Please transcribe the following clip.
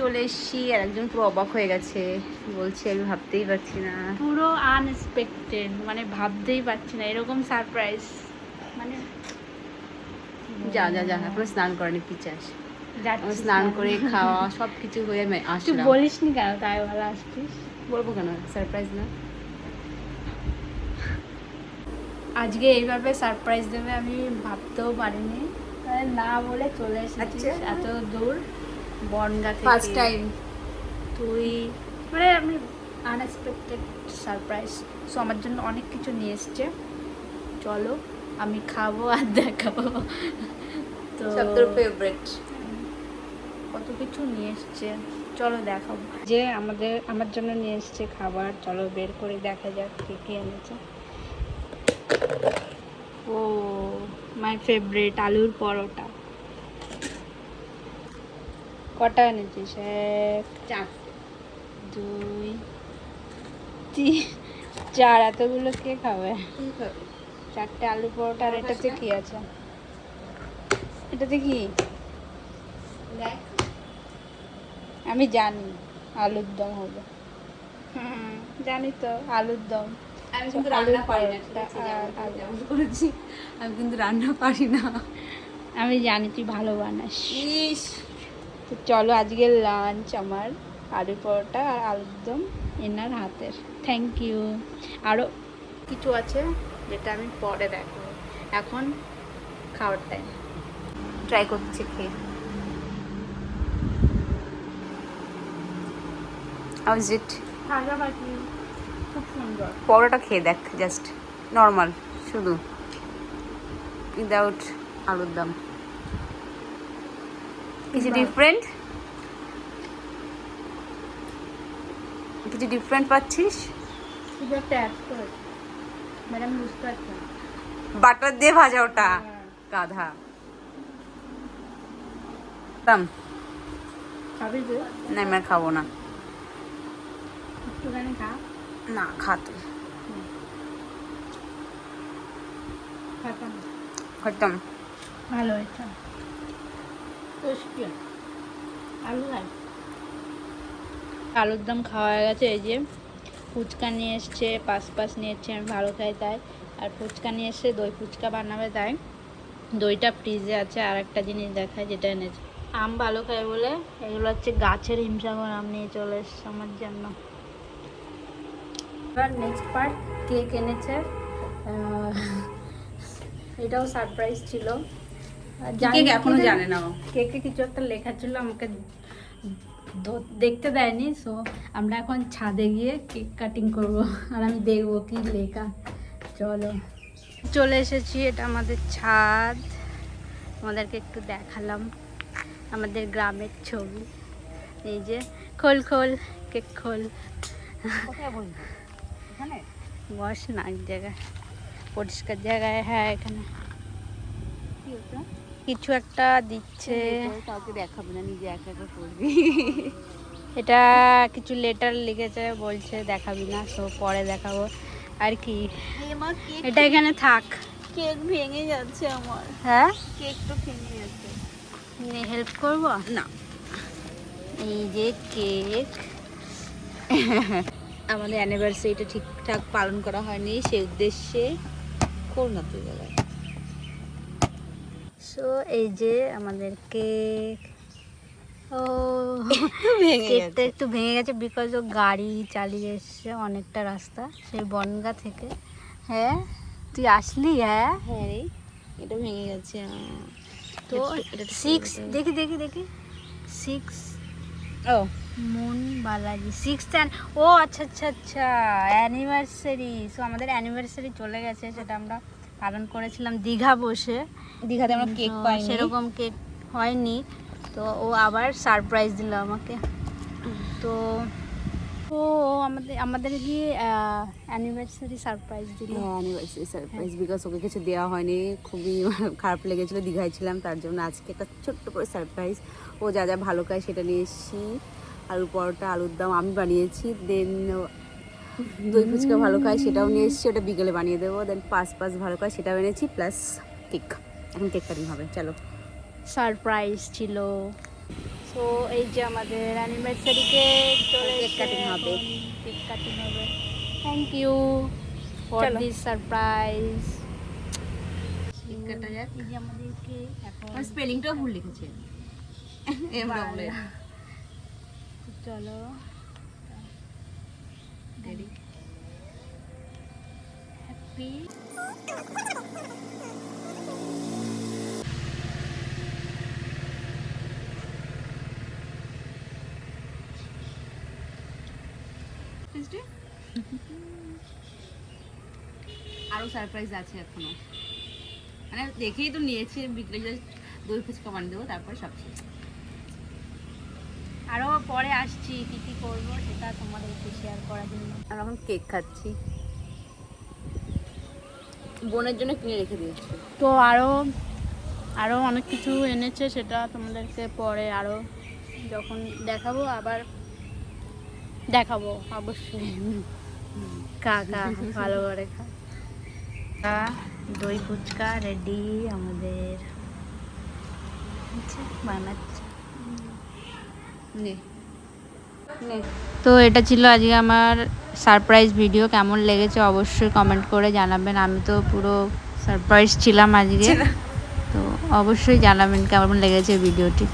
চলে এসেছি আর একজন পুরো অবাক হয়ে গেছে। বলছে আমি ভাবতেই পারছি না। পুরো আনএক্সপেক্টেড মানে ভাবতেই পারছি না। এরকম সারপ্রাইজ মানে যা যা যা এখন স্নান করেনি পিচাস স্নান করে খাওয়া সব কিছু হয়ে আমি তুই বলিস নি কেন? তাই বলা আসছিস? বলব কেন? সারপ্রাইজ না। আজকে এইভাবে সারপ্রাইজ দেবে আমি ভাবতেও পারিনি। না বলে চলে এসেছিস আচ্ছা। এত দূর। বনগা ফার্স্ট টাইম তুই মানে আমি আনএক্সপেক্টেড সারপ্রাইজ সো আমার জন্য অনেক কিছু নিয়ে এসছে। চলো আমি খাব আর দেখাবো। তো সব তোর ফেভারিট কত কিছু নিয়ে এসছে। চলো দেখাবো। যে আমাদের আমার জন্য নিয়ে এসছে খাবার চলো বের করে দেখা যাক কে কে এনেছে। ও মাই ফেভারিট আলুর পরোটা। কটা এনেছিস এক চার দুই তিন চার। এতগুলো কে খাবে? চারটে আলু পরোটা আর এটাতে কি আছে? এটাতে কি? আমি জানি আলুর দম হবে। জানি তো আলুর দম। আমি কিন্তু রান্না পারি না আমি কিন্তু রান্না পারি না। আমি জানি তুই ভালো বানাস। তো চলো আজকে লাঞ্চ আমার আলু পরোটা আর আলুর দম এনার হাতের। থ্যাংক ইউ আরও কিছু আছে যেটা আমি পরে দেখাবো। এখন খাওয়ার টাইম ট্রাই করছি খেয়ে। খুব সুন্দর। পরোটা খেয়ে দেখ জাস্ট নর্মাল শুধু। উইদাউট আলুর দম। কিছু। ডিফারেন্ট কিছু ডিফারেন্ট পাচ্ছিস বাটার দিয়ে ভাজা ওটা? গাধা। দাম। না আমি খাব না। একটুখানি খা। না খা তুই খতম। ভালো হয়েছে। আলুর দম খাওয়া হয়ে গেছে এই যে ফুচকা নিয়ে এসছে পাস পাস নিয়ে এসছে আমি ভালো খাই তাই। আর ফুচকা নিয়ে এসছে দই ফুচকা বানাবে তাই। দইটা ফ্রিজে আছে আর একটা জিনিস দেখায় যেটা এনেছে। আম ভালো খাই বলে এগুলো হচ্ছে গাছের হিমসাগর আম নিয়ে চলে এসছে আমার জন্য। এবার নেক্সট পার্ট কেক এনেছে। এটাও সারপ্রাইজ ছিল। কেক এখনও জানে না কেকে কিছু একটা লেখা ছিল আমাকে দেখতে দেয়নি সো আমরা এখন ছাদে গিয়ে কেক কাটিং করব আর আমি দেখব কি লেখা। চলো। চলে এসেছি এটা আমাদের ছাদ। আমাদেরকে একটু দেখালাম আমাদের গ্রামের ছবি। এই যে খোল খোল কেক খোল। বস না এক জায়গায়। পরিষ্কার জায়গায় হ্যাঁ এখানে। কিছু একটা দিচ্ছে। কাউকে দেখাবে না নিজে একা একা করবি। এটা কিছু লেটার লিখেছে বলছে দেখাবি না সো পরে দেখাবো। আর কি? এটা এখানে থাক। কেক ভেঙে যাচ্ছে আমার। হ্যাঁ? কেক তো ভেঙে যাচ্ছে। হেল্প করব? না। এই যে কেক। আমাদের অ্যানিভার্সারিটা ঠিকঠাক পালন করা হয়নি সেই উদ্দেশ্যে কর না তুই সো এই যে আমাদের কেক ও ভেঙে কেকটা গেছে। একটু ভেঙে গেছে বিকজ ও গাড়ি চালিয়ে এসছে অনেকটা রাস্তা সেই বনগা থেকে। হ্যাঁ? তুই আসলি হ্যাঁ? হ্যাঁ রে এটা ভেঙে গেছে তো সিক্স দেখি দেখি দেখি। সিক্স ও। মুন বালাজি সিক্স ও আচ্ছা আচ্ছা আচ্ছা অ্যানিভার্সারি সো আমাদের অ্যানিভার্সারি চলে গেছে সেটা আমরা পালন করেছিলাম দীঘা বসে। দীঘাতে আমরা কেক পাই সেরকম কেক হয়নি। তো ও আবার সারপ্রাইজ দিল আমাকে। তো ও আমাদের আমাদের গিয়ে অ্যানিভার্সারি সারপ্রাইজ দিল? অ্যানিভার্সারি সারপ্রাইজ বিকজ ওকে কিছু দেওয়া হয়নি। খুবই খারাপ লেগেছিলো দীঘায় ছিলাম তার জন্য আজকে একটা ছোট্ট করে সারপ্রাইজ ও যা যা ভালো খায় সেটা নিয়ে এসেছি। আলু পরোটা আলুর দাম আমি বানিয়েছি। দেন দই ফুচকা ভালো খায় সেটাও নিয়ে এসেছি ওটা বিকেলে বানিয়ে দেবো। দেন পাঁচ পাঁচ ভালো খায় সেটাও এনেছি প্লাস কেক এখন কেক কাটিং হবে চলো। সারপ্রাইজ ছিল। সো এই যে আমাদের অ্যানিভার্সারি কেক cutting হবে। কেক কাটিং হবে। Thank you for this surprise cake কাটা যাক। এই যে আমাদের কেক এখন স্পেলিংটাও ভুল লিখেছে। এম চলো। রেডি হ্যাপি আরও সারপ্রাইজ আছে এখনও। মানে দেখেই তো নিয়েছি বিকেলে just দই ফুচকা বানিয়ে দেবো, তারপরে সব শেষ। আরও পরে আসছি কি কি করব সেটা তোমাদেরকে শেয়ার করার জন্য। আমি এখন কেক খাচ্ছি। বোনের জন্য কিনে রেখে দিয়েছি। তো আরও আরও অনেক কিছু এনেছে সেটা তোমাদেরকে পরে আরও যখন দেখাবো আবার দেখাবো অবশ্যই। কাকা ভালো করে খা। কা, দই ফুচকা রেডি আমাদের। আচ্ছা, বানাচ্ছে। তো এটা ছিল আজকে আমার সারপ্রাইজ ভিডিও কেমন লেগেছে অবশ্যই কমেন্ট করে জানাবেন। আমি তো পুরো সারপ্রাইজ ছিলাম আজকে। তো অবশ্যই জানাবেন কেমন লেগেছে ভিডিওটি